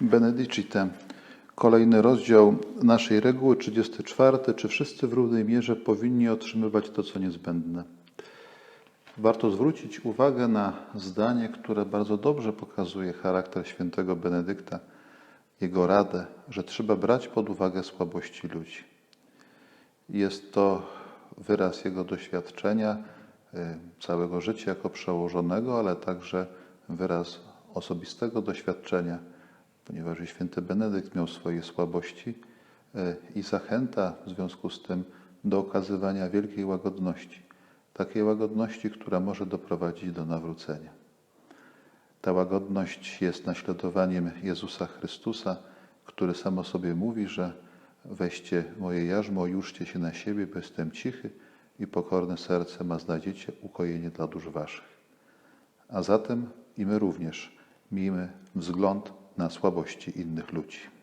Benedicite. Kolejny rozdział naszej reguły, 34. Czy wszyscy w równej mierze powinni otrzymywać to, co niezbędne? Warto zwrócić uwagę na zdanie, które bardzo dobrze pokazuje charakter świętego Benedykta, jego radę, że trzeba brać pod uwagę słabości ludzi. Jest to wyraz jego doświadczenia, y, całego życia jako przełożonego, ale także wyraz osobistego doświadczenia, ponieważ i święty Benedykt miał swoje słabości y, i zachęta w związku z tym do okazywania wielkiej łagodności, takiej łagodności, która może doprowadzić do nawrócenia. Ta łagodność jest naśladowaniem Jezusa Chrystusa, który sam o sobie mówi, że weźcie moje jarzmo, jużcie się na siebie, bo jestem cichy i pokorne serce ma znajdziecie ukojenie dla dusz waszych. A zatem i my również miejmy wzgląd na słabości innych ludzi.